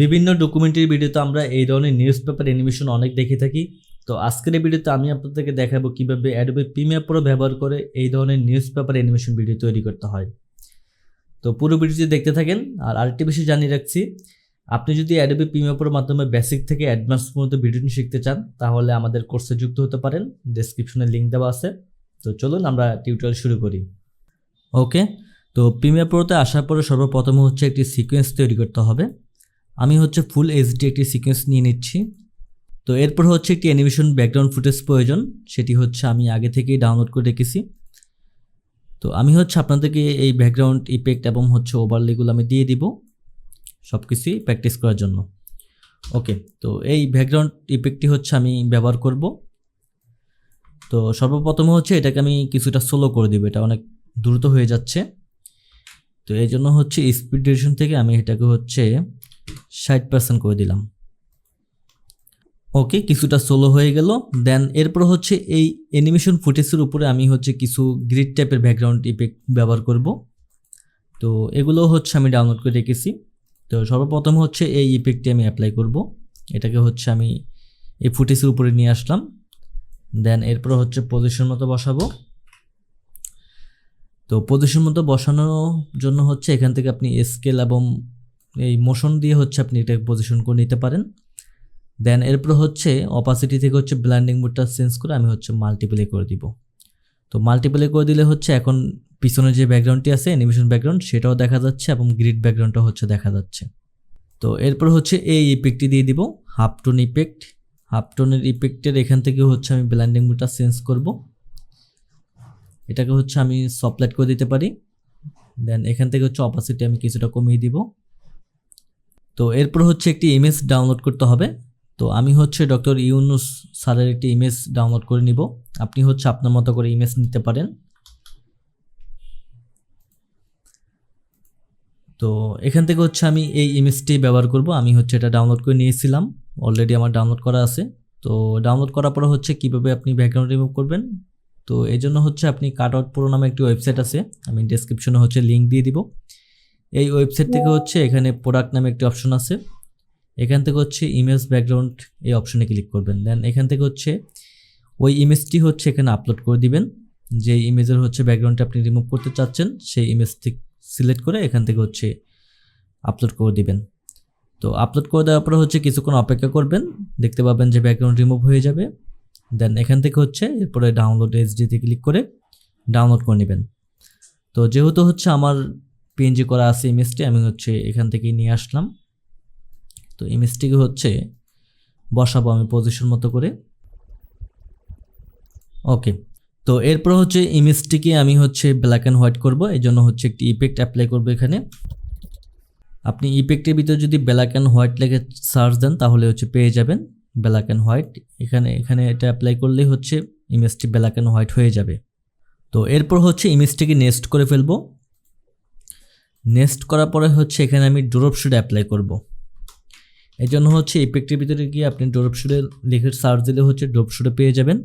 বিভিন্ন ডকুমেন্টারি ভিডিওতে আমরা এই ধরনের নিউজ পেপার অ্যানিমেশন অনেক দেখে থাকি। তো আজকের এই ভিডিওতে আমি আপনাদেরকে দেখাবো কীভাবে অ্যাডোবে প্রিমিয়ার প্রো ব্যবহার করে এই ধরনের নিউজ পেপার অ্যানিমেশন ভিডিও তৈরি করতে হয়। তো পুরো ভিডিওটি দেখতে থাকেন, আর আরেকটি বিষয় জানিয়ে রাখছি, আপনি যদি অ্যাডোবে প্রিমিয়ার প্রোর মাধ্যমে বেসিক থেকে অ্যাডভান্স পর্যন্ত ভিডিওটি শিখতে চান, তাহলে আমাদের কোর্সে যুক্ত হতে পারেন ডেসক্রিপশনে লিঙ্ক দেওয়া আছে। তো চলুন আমরা টিউটোরিয়াল শুরু করি। ওকে তো প্রিমিয়ার প্রোতে আসার পরে সর্বপ্রথম হচ্ছে একটি সিকোয়েন্স তৈরি করতে হবে। আমি হচ্ছে ফুল এইচডি একটি সিকোয়েন্স নিয়ে নিচ্ছি। তো এরপর হচ্ছে একটি অ্যানিমেশন ব্যাকগ্রাউন্ড ফুটেজ প্রয়োজন, সেটি হচ্ছে আমি আগে থেকেই ডাউনলোড করে রেখেছি। তো আমি হচ্ছে আপনাদেরকে এই ব্যাকগ্রাউন্ড ইফেক্ট এবং হচ্ছে ওভারলেগুলো আমি দিয়ে দিব সব কিছুই প্র্যাকটিস করার জন্য। ওকে তো এই ব্যাকগ্রাউন্ড ইফেক্টটি হচ্ছে আমি ব্যবহার করব। তো সর্বপ্রথমে হচ্ছে এটাকে আমি কিছুটা স্লো করে দিব, এটা অনেক দ্রুত হয়ে যাচ্ছে। তো এই জন্য হচ্ছে স্পিড ডিরেকশন থেকে আমি এটাকে হচ্ছে ষাট পার্সেন্ট করে দিলাম। ওকে কিছুটা সোলো হয়ে গেল। দেন এরপর হচ্ছে এই অ্যানিমেশন ফুটেজের উপরে আমি হচ্ছে কিছু গ্রিড টাইপের ব্যাকগ্রাউন্ড ইফেক্ট ব্যবহার করব। তো এগুলো হচ্ছে আমি ডাউনলোড করে রেখেছি। তো সর্বপ্রথম হচ্ছে এই ইফেক্টটি আমি অ্যাপ্লাই করব। এটাকে হচ্ছে আমি এই ফুটেজের উপরে নিয়ে আসলাম। দেন এরপর হচ্ছে পজিশন মতো বসাবো। তো পজিশন মতো বসানোর জন্য হচ্ছে এখান থেকে আপনি স্কেল এবং এই মোশন দিয়ে হচ্ছে আপনি এটা পজিশন করে নিতে পারেন। দেন এরপর হচ্ছে অপাসিটি থেকে হচ্ছে ব্ল্যান্ডিং মোডটা চেঞ্জ করে আমি হচ্ছে মাল্টিপ্লে করে দিব। তো মাল্টিপ্লে করে দিলে হচ্ছে এখন পিছনে যে ব্যাকগ্রাউন্ডটি আছে অ্যানিমেশন ব্যাকগ্রাউন্ড সেটাও দেখা যাচ্ছে এবং গ্রিড ব্যাকগ্রাউন্ডটাও হচ্ছে দেখা যাচ্ছে। তো এরপর হচ্ছে এই ইফেক্টটি দিয়ে দিব হাফ টোন ইফেক্ট হাফ টোনের ইফেক্টের এখান থেকে হচ্ছে আমি ব্ল্যান্ডিং মোডটা চেঞ্জ করব। এটাকে হচ্ছে আমি সপলাইট করে দিতে পারি। দেন এখান থেকে হচ্ছে অপাসিটি আমি কিছুটা কমিয়ে দিব। তো এরপর হচ্ছে একটি ইমেজ ডাউনলোড করতে হবে। তো আমি হচ্ছে ডক্টর ইউনুস স্যারের একটি ইমেজ ডাউনলোড করে নিব। আপনি হচ্ছে আপনার মতো করে ইমেজ নিতে পারেন। তো এখান থেকে হচ্ছে আমি এই ইমেজটি ব্যবহার করব। আমি হচ্ছে এটা ডাউনলোড করে নিয়েছিলাম। অলরেডি আমার ডাউনলোড করা আছে। তো ডাউনলোড করার পরে হচ্ছে কীভাবে আপনি ব্যাকগ্রাউন্ড রিমুভ করবেন? তো এই জন্য হচ্ছে আপনি কাট আউট প্রো নামে একটি ওয়েবসাইট আছে। আমি ডেসক্রিপশনে হচ্ছে লিঙ্ক দিয়ে দিব। এই ওয়েবসাইট থেকে হচ্ছে এখানে প্রোডাক্ট নামে একটি অপশন আছে। এখান থেকে হচ্ছে ইমেজ ব্যাকগ্রাউন্ড এই অপশনে ক্লিক করবেন। দেন এখান থেকে হচ্ছে ওই ইমেজটি হচ্ছে এখানে আপলোড করে দিবেন। যে ইমেজের হচ্ছে ব্যাকগ্রাউন্ডটা আপনি রিমুভ করতে চাচ্ছেন সেই ইমেজটি সিলেক্ট করে এখান থেকে হচ্ছে আপলোড করে দিবেন। তো আপলোড করে দেওয়ার পরে হচ্ছে কিছুক্ষণ অপেক্ষা করবেন। দেখতে পাবেন যে ব্যাকগ্রাউন্ড রিমুভ হয়ে যাবে। দেন এখান থেকে হচ্ছে এরপরে ডাউনলোড এইচডিতে ক্লিক করে ডাউনলোড করে নেবেন। তো যেহেতু হচ্ছে আমার পিএনজি করা আছে ইমেজটি আমি হচ্ছে এখান থেকেই নিয়ে আসলাম। তো ইমেজটিকে হচ্ছে বসাবো আমি পজিশন মতো করে। ওকে তো এরপর হচ্ছে ইমেজটিকে আমি হচ্ছে ব্ল্যাক অ্যান্ড হোয়াইট করব, এই জন্য হচ্ছে একটি ইফেক্ট অ্যাপ্লাই করব এখানে। আপনি ইফেক্টের ভিতরে যদি ব্ল্যাক অ্যান্ড হোয়াইট লেগে সার্চ দেন, তাহলে হচ্ছে পেয়ে যাবেন ব্ল্যাক অ্যান্ড হোয়াইট এখানে এখানে এটা অ্যাপ্লাই করলেই হচ্ছে ইমেজটি ব্ল্যাক অ্যান্ড হোয়াইট হয়ে যাবে। তো এরপর হচ্ছে ইমেজটিকে নেক্সট করে ফেলব। নেক্সট করার পরে হচ্ছে এখানে আমি ড্রপ শুড অ্যাপ্লাই করব। এই জন্য হচ্ছে ইফেক্টের ভিতরে গিয়ে আপনি ড্রপ শুডে লিখে সার্চ দিলে হচ্ছে ড্রপ শুডে পেয়ে যাবেন।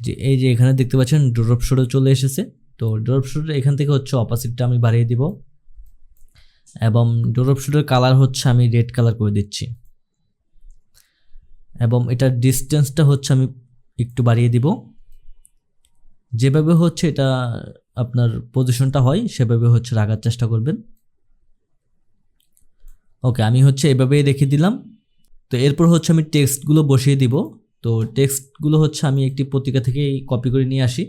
যে এই যে এখানে দেখতে পাচ্ছেন ড্রপ শুডে চলে এসেছে। তো ড্রপ শুডে এখান থেকে হচ্ছে অপাসিটটা আমি বাড়িয়ে দিব। এবং ড্রপ শুডের কালার হচ্ছে আমি রেড কালার করে দিচ্ছি। এবং এটার ডিস্টেন্সটা হচ্ছে আমি একটু বাড়িয়ে দিব। যেভাবে হচ্ছে এটা আপনার পজিশনটা হয়, সেভাবে হচ্ছে রাখার চেষ্টা করবেন। ওকে আমি হচ্ছে এভাবেই রেখে দিলাম। তো এরপর হচ্ছে আমি টেক্সটগুলো বসিয়ে দিব। তো টেক্সটগুলো হচ্ছে আমি একটি পত্রিকা থেকেই কপি করে নিয়ে আসি।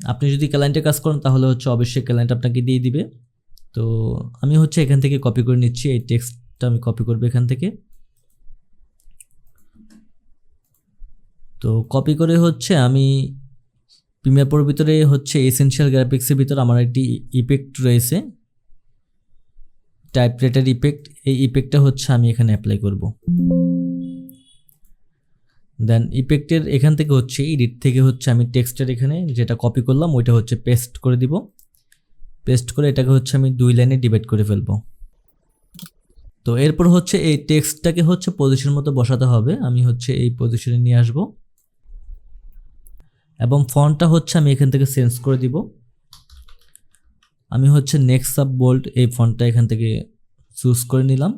আপনি যদি ক্যালেন্টে কাজ করেন, তাহলে হচ্ছে অবশ্যই ক্যালেন্ট আপনাকে দিয়ে দিবে। তো আমি হচ্ছে এখান থেকে কপি করে নিচ্ছি, এই টেক্সটটা আমি কপি করব এখান থেকে। তো কপি করে হচ্ছে আমি প্রিমিয়ার প্রোর ভিতরে হচ্ছে এসেনশিয়াল গ্রাফিক্সের ভিতরে আমার একটি ইফেক্ট রয়েছে। টাইপ রেটার ইফেক্ট এই ইফেক্টটা হচ্ছে আমি এখানে অ্যাপ্লাই করব। দেন ইফেক্টের এখান থেকে হচ্ছে এডিট থেকে হচ্ছে আমি টেক্সটের এখানে যেটা কপি করলাম, ওইটা হচ্ছে পেস্ট করে দিব। পেস্ট করে এটাকে হচ্ছে আমি দুই লাইনে ডিভাইড করে ফেলব। তো এরপর হচ্ছে এই টেক্সটটাকে হচ্ছে পজিশন মতো বসাতে হবে। আমি হচ্ছে এই পজিশনে নিয়ে আসব। এবং ফন্টটা হচ্ছে আমি এখান থেকে চেঞ্জ করে দিব। আমি হচ্ছে নেক্সট সাব বোল্ড এই ফন্টটা এখান থেকে চুজ করে নিলাম।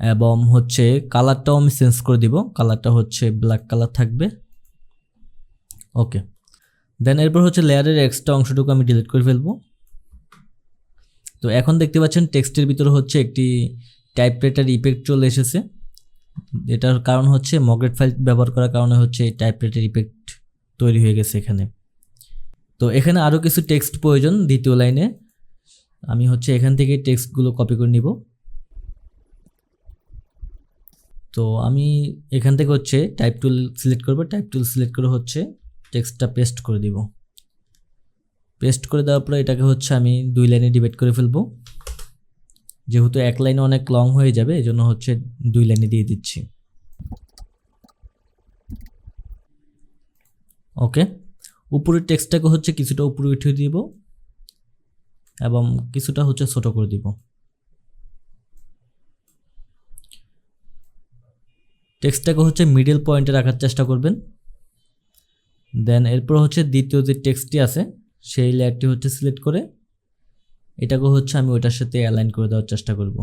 এবং হচ্ছে কালারটাও আমি চেঞ্জ করে দিব। কালারটা হচ্ছে ব্ল্যাক কালার থাকবে। ওকে। দেন এরপর হচ্ছে লেয়ারের এক্সট্রা অংশটুকু আমি ডিলিট করে ফেলব। তো এখন দেখতে পাচ্ছেন টেক্সটের ভিতরে হচ্ছে একটি টাইপরাইটার ইফেক্ট চলে এসেছে। এটার কারণ হচ্ছে মগ্রেট ফাইল ব্যবহার করার কারণে হচ্ছে এই টাইপরাইটার ইফেক্ট তৈরি হয়ে গেছে এখানে। তো এখানে আরও কিছু টেক্সট প্রয়োজন দ্বিতীয় লাইনে আমি হচ্ছে এখান থেকে টেক্সটগুলো কপি করে নিব। তো আমি এখান থেকে হচ্ছে টাইপ টুল সিলেক্ট করব। টাইপ টুল সিলেক্ট করে হচ্ছে টেক্সটটা পেস্ট করে দিব। পেস্ট করে দেওয়ার পরে এটাকে হচ্ছে আমি দুই লাইনে ডিভাইড করে ফেলব। যেহেতু এক লাইনে অনেক লং হয়ে যাবে এই জন্য হচ্ছে দুই লাইনে দিয়ে দিচ্ছি। ওকে উপরের টেক্সটটাকে হচ্ছে কিছুটা উপরে উঠিয়ে দিব এবং কিছুটা হচ্ছে ছোট করে দিব। টেক্সটটাকে হচ্ছে মিডল পয়েন্টে রাখার চেষ্টা করবেন। দেন এরপর হচ্ছে দ্বিতীয় যে টেক্সটটি আছে, সেই লেয়ারটি হচ্ছে সিলেক্ট করে এটাকে হচ্ছে আমি ওটার সাথে অ্যালাইন করে দেওয়ার চেষ্টা করব।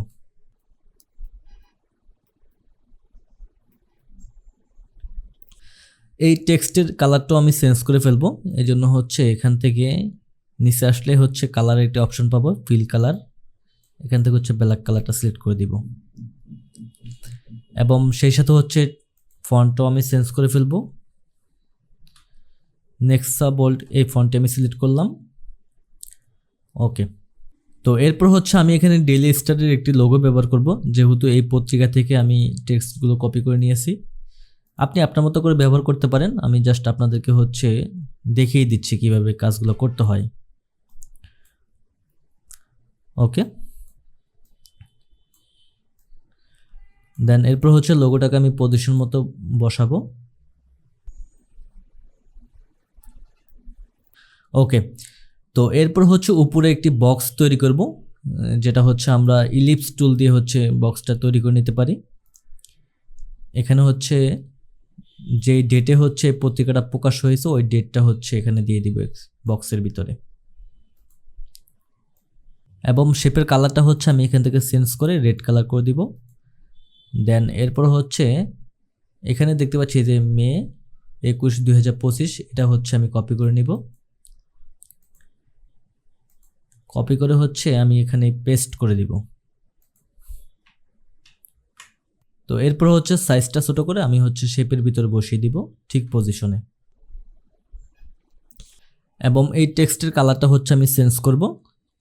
এই টেক্সটের কালারটাও আমি চেঞ্জ করে ফেলব। এই জন্য হচ্ছে এখান থেকে নিচে আসলে হচ্ছে কালারের একটি অপশন পাবো ফিল কালার এখান থেকে হচ্ছে ব্ল্যাক কালারটা সিলেক্ট করে দিব। এবং সেই সাথে হচ্ছে ফন্টটাও আমি চেঞ্জ করে ফেলব। নেক্সা বোল্ট এই ফন্টে আমি সিলেক্ট করলাম। ওকে তো এরপর হচ্ছে আমি এখানে ডেলি স্টারের একটি লোগো ব্যবহার করব, যেহেতু এই পত্রিকা থেকে আমি টেক্সটগুলো কপি করে নিয়েছি। আপনি আপনার মতো করে ব্যবহার করতে পারেন, আমি জাস্ট আপনাদেরকে হচ্ছে দেখিয়ে দিচ্ছি কীভাবে কাজগুলো করতে হয়। ওকে দেন এরপর হচ্ছে লোগোটাকে আমি পজিশন মতো বসাবো। ওকে তো এরপর হচ্ছে উপরে একটি বক্স তৈরি করব যেটা হচ্ছে আমরা ইলিপস টুল দিয়ে হচ্ছে বক্সটা তৈরি করে নিতে পারি। এখানে হচ্ছে যে ডেটে হচ্ছে পত্রিকাটা প্রকাশ হয়েছে, ওই ডেটটা হচ্ছে এখানে দিয়ে দিব বক্সের ভিতরে। এবং শেপের কালারটা হচ্ছে আমি এখান থেকে চেঞ্জ করে রেড কালার করে দিব। দেন এরপর হচ্ছে এখানে দেখতে পাচ্ছি যে মে একুশ দুই এটা হচ্ছে আমি কপি করে নিব। কপি করে হচ্ছে আমি এখানে পেস্ট করে দিব। তো এরপর হচ্ছে সাইজটা ছোট করে আমি হচ্ছে শেপের ভিতরে বসিয়ে দিব ঠিক পজিশনে এবং এই টেক্সটের কালারটা হচ্ছে আমি চেঞ্জ করব।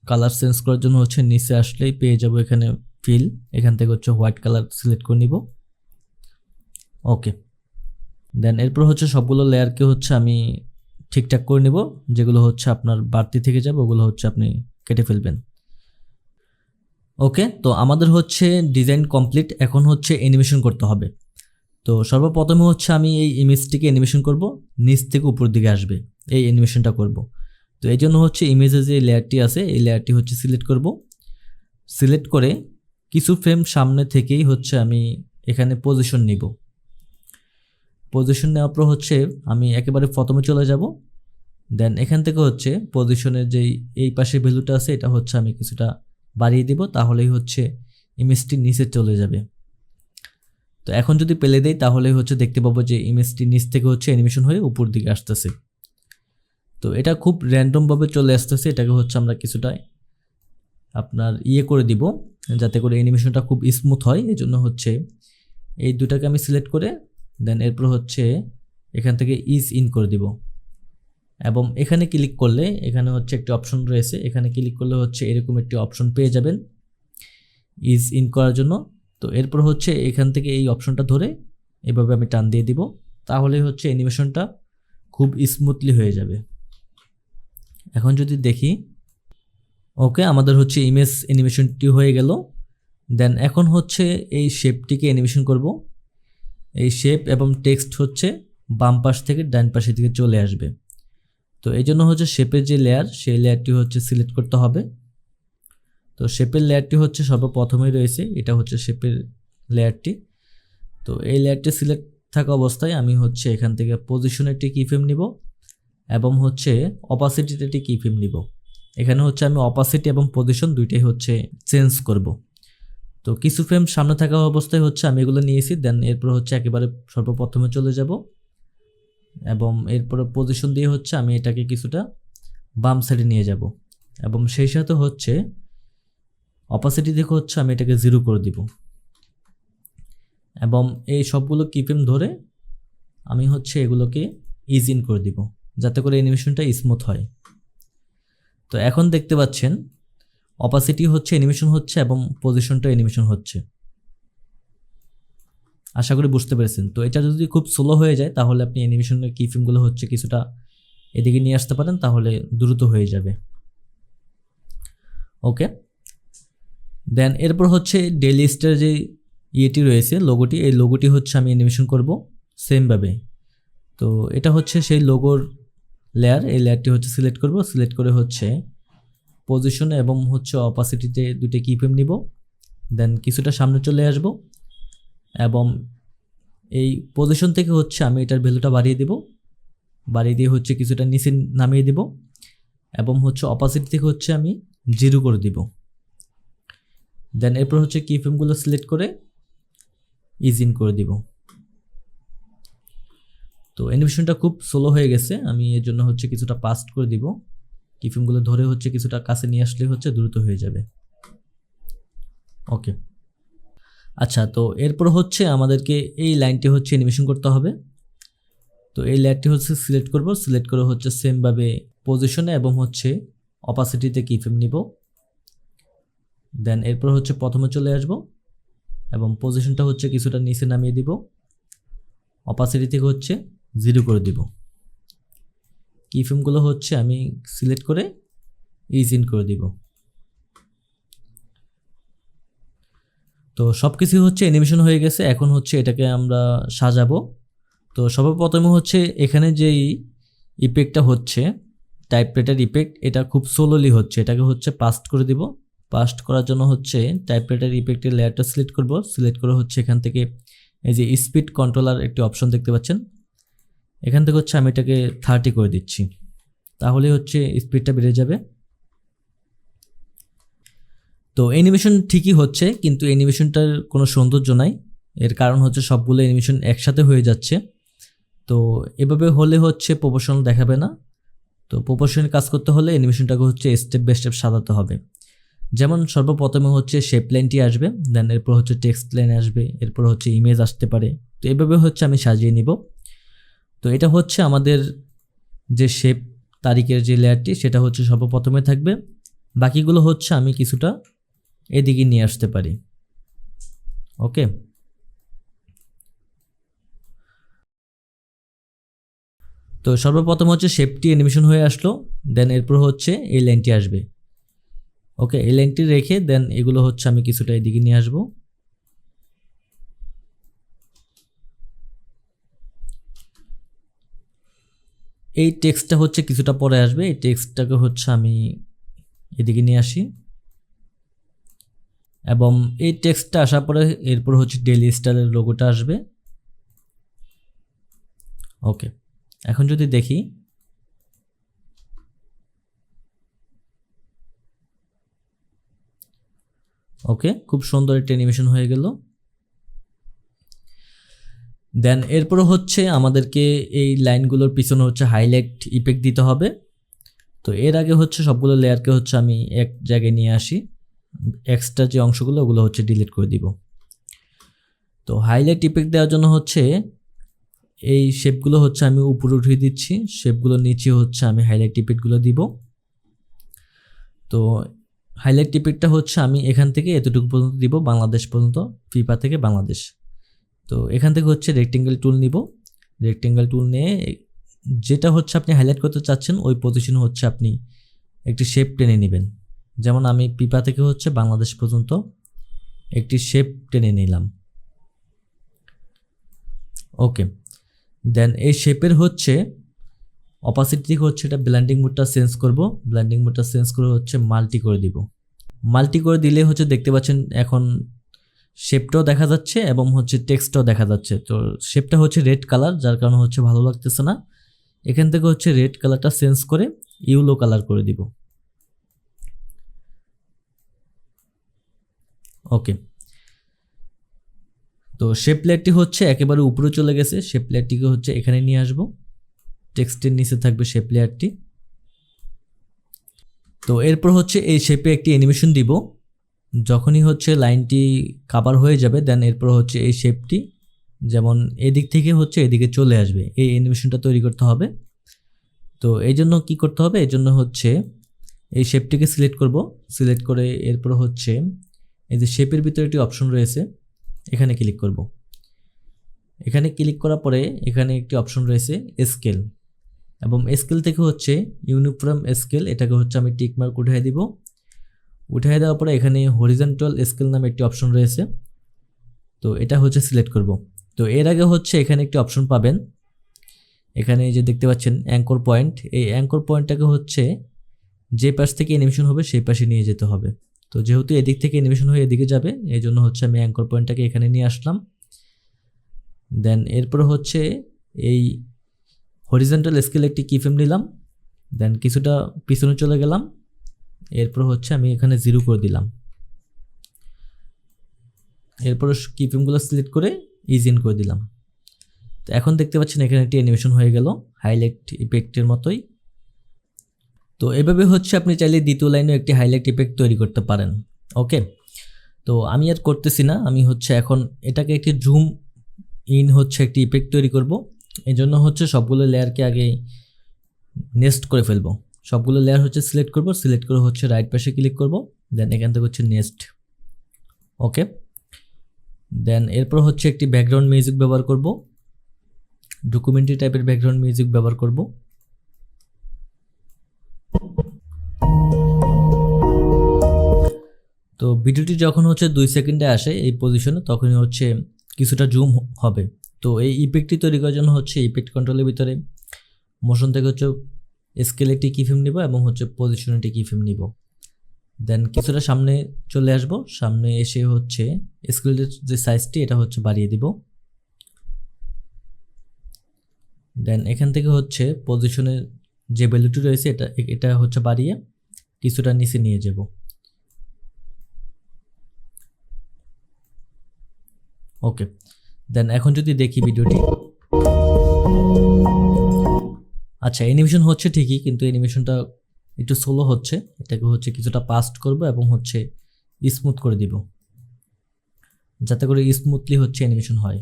কালার চেঞ্জ করার জন্য হচ্ছে নিচে আসলেই পেয়ে যাব এখানে ফিল এখান থেকে হচ্ছে হোয়াইট কালার সিলেক্ট করে নিব। ওকে দেন এরপর হচ্ছে সবগুলো লেয়ারকে হচ্ছে আমি ঠিকঠাক করে নিব, যেগুলো হচ্ছে আপনার বাড়তি থেকে যাবে, ওগুলো হচ্ছে আপনি কেটে ফেলবেন। ওকে তো আমাদের হচ্ছে ডিজাইন কমপ্লিট এখন হচ্ছে অ্যানিমেশন করতে হবে। তো সর্বপ্রথমে হচ্ছে আমি এই ইমেজটিকে অ্যানিমেশন করব, নিচ থেকে উপর দিকে আসবে, এই অ্যানিমেশনটা করব। তো এই জন্য হচ্ছে ইমেজে যে লেয়ারটি আছে, এই লেয়ারটি হচ্ছে সিলেক্ট করব। সিলেক্ট করে কিছু ফ্রেম সামনে থেকেই হচ্ছে আমি এখানে পজিশন নিব। পজিশন নেওয়ার পর হচ্ছে আমি একেবারে প্রথমে চলে যাব। দেন এখান থেকে হচ্ছে পজিশনের যেই এই পাশে ভ্যালুটা আছে, এটা হচ্ছে আমি কিছুটা বাড়িয়ে দিব, তাহলেই হচ্ছে ইমেজটি নিচে চলে যাবে। তো এখন যদি পেলে দেই, তাহলে হচ্ছে দেখতে পাবো যে ইমেজটি নিচ থেকে হচ্ছে অ্যানিমেশন হয়ে উপর দিকে আসতেছে। তো এটা খুব র্যান্ডমভাবে চলে আসতেছে, এটাকে হচ্ছে আমরা কিছুটা আপনার ইয়ে করে দিব, যাতে করে অ্যানিমেশনটা খুব স্মুথ হয় এই জন্য হচ্ছে এই দুটাকে আমি সিলেক্ট করে দেন এরপর হচ্ছে এখান থেকে ইজ ইন করে দিব। এবং এখানে ক্লিক করলে এখানে হচ্ছে একটি অপশন রয়েছে। এখানে ক্লিক করলে হচ্ছে এরকম একটি অপশন পেয়ে যাবেন ইজ ইন করার জন্য। তো এরপর হচ্ছে এখান থেকে এই অপশনটা ধরে এভাবে আমি টান দিয়ে দিব। তাহলে হচ্ছে অ্যানিমেশনটা খুব স্মুথলি হয়ে যাবে। এখন যদি দেখি ওকে আমাদের হচ্ছে ইমেজ অ্যানিমেশনটি হয়ে গেল। দেন এখন হচ্ছে এই শেপটিকে অ্যানিমেশন করব। এই শেপ এবং টেক্সট হচ্ছে বাম পাশ থেকে ডান পাশের দিকে চলে আসবে। তো এই জন্য হচ্ছে শেপের যে লেয়ার সেই লেয়ারটি হচ্ছে সিলেক্ট করতে হবে। তো শেপের লেয়ারটি হচ্ছে সর্বপ্রথমেই রয়েছে, এটা হচ্ছে শেপের লেয়ারটি তো এই লেয়ারটি সিলেক্ট থাকা অবস্থায় আমি হচ্ছে এখান থেকে পজিশনের একটি কিফ্রেম নিব এবং হচ্ছে অপাসিটিতে একটি কিফ্রেম নিব। এখানে হচ্ছে আমি অপাসিটি এবং পজিশন দুইটাই হচ্ছে চেঞ্জ করব। তো কিছু ফ্রেম সামনে থাকা অবস্থায় হচ্ছে আমি এগুলো নিয়েছি দেন এরপর হচ্ছে একেবারে সর্বপ্রথমে চলে যাব। এবং এরপর পজিশন দিয়ে হচ্ছে আমি এটাকে কিছুটা বাম সাইডে নিয়ে যাব। এবং সেই সাথে হচ্ছে অপাসিটি দেখে হচ্ছে আমি এটাকে জিরো করে দিব। এবং এই সবগুলো কিফ্রেম ধরে আমি হচ্ছে এগুলোকে ইজ ইন করে দিব, যাতে করে অ্যানিমেশনটা স্মুথ হয়। তো এখন দেখতে পাচ্ছেন অপাসিটি হচ্ছে অ্যানিমেশন হচ্ছে এবং পজিশনটা অ্যানিমেশন হচ্ছে। আশা করি বুঝতে পেরেছেন। তো এটা যদি খুব স্লো হয়ে যায়, তাহলে আপনি অ্যানিমেশনের কি ফিল্মগুলো হচ্ছে কিছুটা এদিকে নিয়ে আসতে পারেন, তাহলে দ্রুত হয়ে যাবে। ওকে দেন এরপর হচ্ছে ডেলি স্টার যে ইয়েটি রয়েছে লোগোটি এই লোগোটি হচ্ছে আমি অ্যানিমেশন করব সেমভাবে তো এটা হচ্ছে সেই লোগোর লেয়ার এই লেয়ারটি হচ্ছে সিলেক্ট করব সিলেক্ট করে হচ্ছে পজিশন এবং হচ্ছে অপাসিটিতে দুটো কিপেম নিব। দেন কিছুটা সামনে চলে আসব। এবং এই পজিশন থেকে হচ্ছে আমি এটার ভ্যালুটা বাড়িয়ে দেব। বাড়িয়ে দিয়ে হচ্ছে কিছুটা নিচে নামিয়ে দেব এবং হচ্ছে অপাসিটি থেকে হচ্ছে আমি জিরো করে দিব। দেন এরপর হচ্ছে কিফ্রেমগুলো সিলেক্ট করে ইজ ইন করে দিব। তো অ্যানিমেশনটা খুব স্লো হয়ে গেছে, আমি এর জন্য হচ্ছে কিছুটা পাস্ট করে দিব। কিফিমগুলো ধরে হচ্ছে কিছুটা কাছে নিয়ে আসলে হচ্ছে দ্রুত হয়ে যাবে। ওকে আচ্ছা তো এরপর হচ্ছে আমাদেরকে এই লাইনটি হচ্ছে অ্যানিমেশন করতে হবে। তো এই লেয়ারটি হচ্ছে সিলেক্ট করব সিলেক্ট করে হচ্ছে সেমভাবে পজিশনে এবং হচ্ছে অপাসিটিতে কিফিম নিব। দেন এরপর হচ্ছে প্রথমে চলে আসব এবং পজিশনটা হচ্ছে কিছুটা নিচে নামিয়ে দিব। অপাসিটি থেকে হচ্ছে জিরো করে দিব। কিফিমগুলো হচ্ছে আমি সিলেক্ট করে ইজ ইন করে দিব। তো সব কিছু হচ্ছে অ্যানিমেশন হয়ে গেছে, এখন হচ্ছে এটাকে আমরা সাজাবো। তো সর্বপ্রথমে হচ্ছে এখানে যেই ইফেক্টটা হচ্ছে টাইপরেটার ইফেক্ট এটা খুব সোলোলি হচ্ছে, এটাকে হচ্ছে পাস্ট করে দিব। পাস্ট করার জন্য হচ্ছে টাইপরেটার ইফেক্টের লেয়ারটা সিলেক্ট করব সিলেক্ট করে হচ্ছে এখান থেকে এই যে স্পিড কন্ট্রোলার একটি অপশন দেখতে পাচ্ছেন। এখান থেকে হচ্ছে আমি এটাকে থার্টি করে দিচ্ছি। তাহলে হচ্ছে স্পিডটা বেড়ে যাবে। তো অ্যানিমেশন ঠিকই হচ্ছে, কিন্তু অ্যানিমেশনটার কোনো সৌন্দর্য নাই। এর কারণ হচ্ছে সবগুলো অ্যানিমেশন একসাথে হয়ে যাচ্ছে। তো এভাবে হলে হচ্ছে প্রপোশনাল দেখাবে না। তো প্রপোশনের কাজ করতে হলে অ্যানিমেশনটাকে হচ্ছে স্টেপ বাই স্টেপ সাজাতে হবে। যেমন সর্বপ্রথমে হচ্ছে শেপ লাইনটি আসবে দেন এরপর হচ্ছে টেক্সট লাইন আসবে, এরপর হচ্ছে ইমেজ আসতে পারে। তো এভাবে হচ্ছে আমি সাজিয়ে নিব। তো এটা হচ্ছে আমাদের যে শেপ তারিখের যে লেয়ারটি সেটা হচ্ছে সর্বপ্রথমে থাকবে। বাকিগুলো হচ্ছে আমি কিছুটা এদিকে নিয়ে আসতে পারি। ওকে? তো সর্বপ্রথম হচ্ছে শেপটি অ্যানিমেশন হয়ে আসলো দেন এরপর হচ্ছে এই লাইনটি আসবে। ওকে, এই লাইনটি রেখে দেন এগুলো হচ্ছে আমি কিছুটা এদিকে নিয়ে আসব। এই টেক্সটটা হচ্ছে কিছুটা পরে আসবে, এই টেক্সটটাকে হচ্ছে আমি এদিকে নিয়ে আসি। এবং এই টেক্সটটা আসার পরে এরপর হচ্ছে ডেলি স্টাইলের লোগোটা আসবে। ওকে এখন যদি দেখি। ওকে খুব সুন্দর একটা অ্যানিমেশন হয়ে গেল। দেন এরপর হচ্ছে আমাদেরকে এই লাইনগুলোর পিছনে হচ্ছে হাইলাইট ইফেক্ট দিতে হবে। তো এর আগে হচ্ছে সবগুলো লেয়ারকে হচ্ছে আমি এক জায়গায় নিয়ে আসি। এক্সট্রা যে অংশগুলো, ওগুলো হচ্ছে ডিলিট করে দিব। তো হাইলাইট ইফেক্ট দেওয়ার জন্য হচ্ছে, এই শেপগুলো হচ্ছে আমি উপরে উঠিয়ে দিচ্ছি শেপগুলো নিচে হচ্ছে আমি হাইলাইট ইফেক্টগুলো দিব। তো হাইলাইট ইফেক্টটা হচ্ছে আমি এখান থেকে এতটুকু পর্যন্ত দিব, বাংলাদেশ পর্যন্ত ফিফা থেকে বাংলাদেশ। তো এখান থেকে হচ্ছে রেক্টেঙ্গেল টুল নিব। রেক্টেঙ্গেল টুল নিয়ে যেটা হচ্ছে আপনি হাইলাইট করতে চাচ্ছেন, ওই পজিশনে হচ্ছে আপনি একটি শেপ টেনে নেবেন। যেমন আমি পিপা থেকে হচ্ছে বাংলাদেশ পর্যন্ত একটি শেপ টেনে নিলাম। ওকে, দেন এই শেপের হচ্ছে অপাসিটি থেকে হচ্ছে এটা ব্ল্যান্ডিং মোডটা চেঞ্জ করব। ব্ল্যান্ডিং মোডটা চেঞ্জ করে হচ্ছে মাল্টি করে দিব। মাল্টি করে দিলে হচ্ছে দেখতে পাচ্ছেন এখন শেপটাও দেখা যাচ্ছে এবং হচ্ছে টেক্সটটাও দেখা যাচ্ছে। তো শেপটা হচ্ছে রেড কালার যার কারণে হচ্ছে ভালো লাগতেছে না। এখান থেকে হচ্ছে রেড কালারটা চেঞ্জ করে ইউলো কালার করে দিব। ওকে। তো শেপ লেয়ারটি হচ্ছে একেবারে উপরে চলে গেছে। শেপ লেয়ারটিকে হচ্ছে এখানে নিয়ে আসব। টেক্সটের নিচে থাকবে শেপ লেয়ারটি তো এরপর হচ্ছে এই শেপে একটি অ্যানিমেশন দিব। যখনই হচ্ছে লাইনটি কাভার হয়ে যাবে দেন এরপর হচ্ছে এই শেপটি যেমন এদিক থেকে হচ্ছে এদিকে চলে আসবে। এই অ্যানিমেশনটা তৈরি করতে হবে। তো এই জন্য কী করতে হবে? এই জন্য হচ্ছে এই শেপটিকে সিলেক্ট করব। সিলেক্ট করে এরপর হচ্ছে এই যে শেপের ভিতরে একটি অপশন রয়েছে, এখানে ক্লিক করব। এখানে ক্লিক করার পরে এখানে একটি অপশন রয়েছে স্কেল এবং স্কেল থেকে হচ্ছে ইউনিফর্ম স্কেল এটাকে হচ্ছে আমি টিক মার্ক উঠিয়ে দিব। উঠিয়ে দেওয়ার পরে এখানে হরিজেন্টাল স্কেল নামে একটি অপশন রয়েছে, তো এটা হচ্ছে সিলেক্ট করব। তো এর আগে হচ্ছে এখানে একটি অপশন পাবেন, এখানে যে দেখতে পাচ্ছেন অ্যাঙ্কর পয়েন্ট এই অ্যাঙ্কর পয়েন্টটাকে হচ্ছে যে পাশ থেকে অ্যানিমেশন হবে, সেই পাশে নিয়ে যেতে হবে। তো যেহেতু এদিক থেকে অ্যানিমেশন হয়ে এদিকে যাবে, এই জন্য হচ্ছে আমি অ্যাঙ্কর পয়েন্টটাকে এখানে নিয়ে আসলাম। দেন এরপর হচ্ছে এই হরিজেন্টাল স্কেল একটি কিফ্রেম নিলাম। দেন কিছুটা পিছনে চলে গেলাম। এরপর হচ্ছে আমি এখানে জিরো করে দিলাম। এরপর কিফ্রেমগুলো সিলেক্ট করে ইজিন করে দিলাম। তো এখন দেখতে পাচ্ছেন এখানে একটি অ্যানিমেশন হয়ে গেল হাইলাইট ইফেক্টের মতোই। তো এভাবে হচ্ছে আপনি চাইলে দ্বিতীয় লাইনেও একটি হাইলাইট ইফেক্ট তৈরি করতে পারেন ওকে তো আমি আর করতেছি না, আমি হচ্ছে এখন এটাকে একটি জুম ইন হচ্ছে একটি ইফেক্ট তৈরি করব। এই জন্য হচ্ছে সবগুলো লেয়ারকে আগে নেস্ট করে ফেলব। সবগুলো লেয়ার হচ্ছে সিলেক্ট করব সিলেক্ট করে হচ্ছে রাইট পাশে ক্লিক করব দেন এখান থেকে হচ্ছে নেক্সট ওকে দেন এরপর হচ্ছে একটি ব্যাকগ্রাউন্ড মিউজিক ব্যবহার করব ডকুমেন্টারি টাইপের ব্যাকগ্রাউন্ড মিউজিক ব্যবহার করব। তো ভিডিওটি যখন হচ্ছে দুই সেকেন্ডে আসে এই পজিশনে তখনই হচ্ছে কিছুটা জুম হবে। তো এই ইফেক্টটি তৈরি করার জন্য হচ্ছে ইফেক্ট কন্ট্রোলের ভিতরে মোশন থেকে হচ্ছে স্কেল একটি কি ফিল্ম নিব এবং হচ্ছে পজিশন একটি কি ফিল্ম নিব। দেন কিছুটা সামনে চলে আসব, সামনে এসে হচ্ছে স্কেলের যে সাইজটি এটা হচ্ছে বাড়িয়ে দিব। দেন এখান থেকে হচ্ছে পজিশনের যে ভ্যালুটি রয়েছে এটা এটা হচ্ছে বাড়িয়ে কিছুটা নিচে নিয়ে যাব। ওকে দেন এখন যদি দেখি ভিডিওটি আচ্ছা অ্যানিমেশন হচ্ছে ঠিকই, কিন্তু অ্যানিমেশনটা একটু স্লো হচ্ছে। এটাকে হচ্ছে কিছুটা পাস্ট করব এবং হচ্ছে স্মুথ করে দিব। যাতে করে স্মুথলি হচ্ছে অ্যানিমেশন হয়।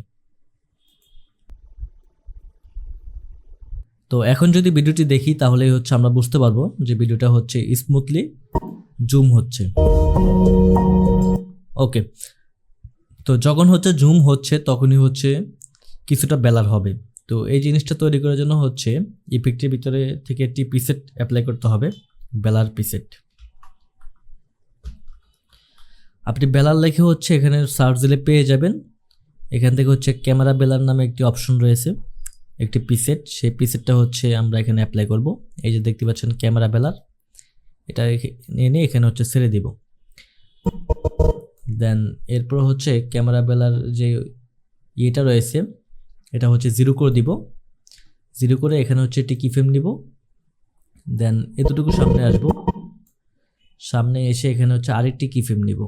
তো এখন যদি ভিডিওটি দেখি তাহলে হচ্ছে আমরা বুঝতে পারব যে ভিডিওটা হচ্ছে স্মুথলি জুম হচ্ছে। ওকে, তো যখন হচ্ছে জুম হচ্ছে, তখনই হচ্ছে কিছুটা বেলার হবে। তো এই জিনিসটা তৈরি করার জন্য হচ্ছে ইফেক্টের ভিতরে থেকে একটি পিসেট অ্যাপ্লাই করতে হবে, বেলার পিসেট আপনি বেলার লেখে হচ্ছে এখানে সার্চ দিলে পেয়ে যাবেন। এখান থেকে হচ্ছে ক্যামেরা বেলার নামে একটি অপশন রয়েছে। একটি পিসেট সেই পিসেটটা হচ্ছে আমরা এখানে অ্যাপ্লাই করব। এই যে দেখতে পাচ্ছেন ক্যামেরা বেলার এটা এনে এখানে হচ্ছে ছেড়ে দিব। দেন এরপর হচ্ছে ক্যামেরা বেলার যে ইয়েটা রয়েছে, এটা হচ্ছে জিরো করে দিব। জিরো করে এখানে হচ্ছে একটি কিফেম নিব। দেন এতটুকু সামনে আসব। সামনে এসে এখানে হচ্ছে আরেকটি কিফেম নিব।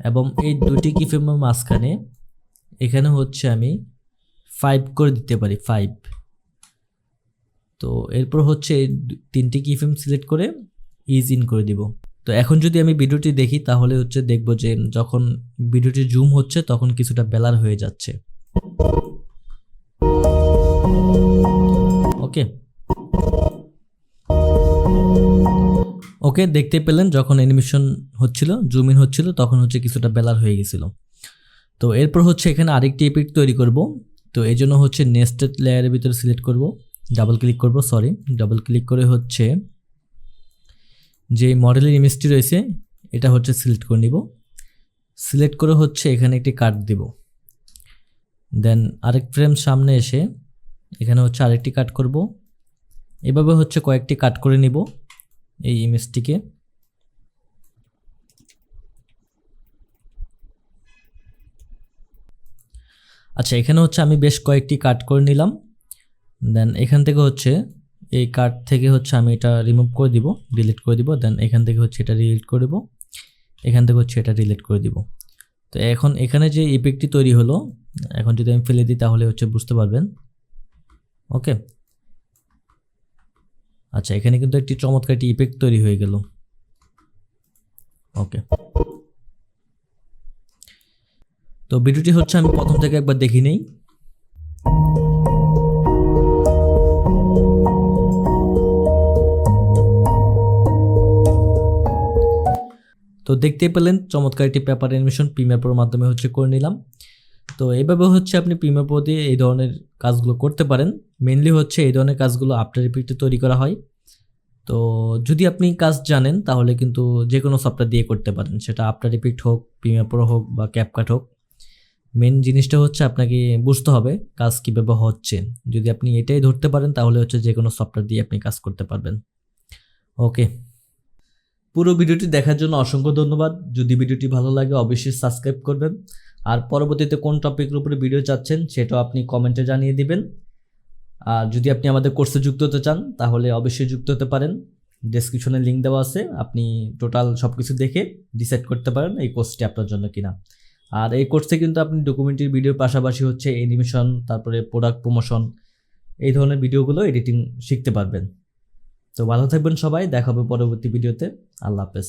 এবং এই দুটি কিফেমের মাঝখানে এখানে হচ্ছে আমি ফাইভ করে দিতে পারি ফাইভ তো এরপর হচ্ছে তিনটি কিফেম সিলেক্ট করে ইজ ইন করে দিব। তো এখন যদি আমি ভিডিওটি দেখি, তাহলে হচ্ছে দেখব যে যখন ভিডিওটি জুম হচ্ছে, তখন কিছুটা বেলার হয়ে যাচ্ছে। ওকে। ওকে, দেখতে পেলেন যখন অ্যানিমেশন হচ্ছিল জুম ইন হচ্ছিল, তখন হচ্ছে কিছুটা বেলার হয়ে গেছিল। তো এরপর হচ্ছে এখানে আরেকটি ইফেক্ট তৈরি করব। তো এই জন্য হচ্ছে নেস্টেড লেয়ারের ভিতরে সিলেক্ট করব ডাবল ক্লিক করব সরি ডাবল ক্লিক করে হচ্ছে যে মডেলের ইমেজটি রয়েছে, এটা হচ্ছে সিলেক্ট করে নিব। সিলেক্ট করে হচ্ছে এখানে একটি কাট দেব। দেন আরেক ফ্রেম সামনে এসে এখানে হচ্ছে আরেকটি কাট করব। এভাবে হচ্ছে কয়েকটি কাট করে নিব এই ইমেজটিকে আচ্ছা এখানে হচ্ছে আমি বেশ কয়েকটি কাট করে নিলাম। দেন এখান থেকে হচ্ছে, এই কার্ড থেকে হচ্ছে আমি এটা রিমুভ করে দিব ডিলিট করে দিব। দেন এখান থেকে হচ্ছে এটা ডিলিট করে দেবো। এখান থেকে হচ্ছে এটা রিলেট করে দিব। তো এখন এখানে যে ইফেক্টটি তৈরি হলো, এখন যদি আমি ফেলে দিই তাহলে হচ্ছে বুঝতে পারবেন। ওকে আচ্ছা এখানে কিন্তু একটি চমৎকার একটি ইফেক্ট তৈরি হয়ে গেল। ওকে তো ভিডিওটি হচ্ছে আমি প্রথম থেকে একবার দেখি নেই। তো দেখতেই পেলেন, চমৎকার একটি পেপার অ্যানিমেশন প্রিমিয়ার প্রোর মাধ্যমে হচ্ছে করে নিলাম। তো এইভাবে হচ্ছে আপনি প্রিমিয়ার প্রো দিয়ে এই ধরনের কাজগুলো করতে পারেন। মেনলি হচ্ছে এই ধরনের কাজগুলো আফটার ইফেক্টে তৈরি করা হয়। তো যদি আপনি কাজ জানেন, তাহলে কিন্তু যে কোনো সফটওয়্যার দিয়ে করতে পারেন। সেটা আফটার ইফেক্ট হোক, প্রিমিয়ার প্রো হোক বা ক্যাপকাট হোক। মেন জিনিসটা হচ্ছে আপনাকে বুঝতে হবে কাজ কীভাবে হচ্ছে। যদি আপনি এটাই ধরতে পারেন, তাহলে হচ্ছে যে কোনো সফটওয়্যার দিয়ে আপনি কাজ করতে পারবেন। ওকে পুরো ভিডিওটি দেখার জন্য অসংখ্য ধন্যবাদ। যদি ভিডিওটি ভালো লাগে, অবশ্যই সাবস্ক্রাইব করবেন। আর পরবর্তীতে কোন টপিকের উপরে ভিডিও চাচ্ছেন, সেটাও আপনি কমেন্টে জানিয়ে দিবেন। আর যদি আপনি আমাদের কোর্সে যুক্ত হতে চান, তাহলে অবশ্যই যুক্ত হতে পারেন। ডেসক্রিপশনে লিঙ্ক দেওয়া আছে। আপনি টোটাল সব কিছু দেখে ডিসাইড করতে পারেন এই কোর্সটি আপনার জন্য কিনা। আর এই কোর্সে কিন্তু আপনি ডকুমেন্টারি ভিডিওর পাশাপাশি হচ্ছে অ্যানিমেশন তারপরে প্রোডাক্ট প্রমোশন এই ধরনের ভিডিওগুলো এডিটিং শিখতে পারবেন। তো ভালো থাকবেন সবাই, দেখা হবে পরবর্তী ভিডিওতে আল্লাহ হাফেজ।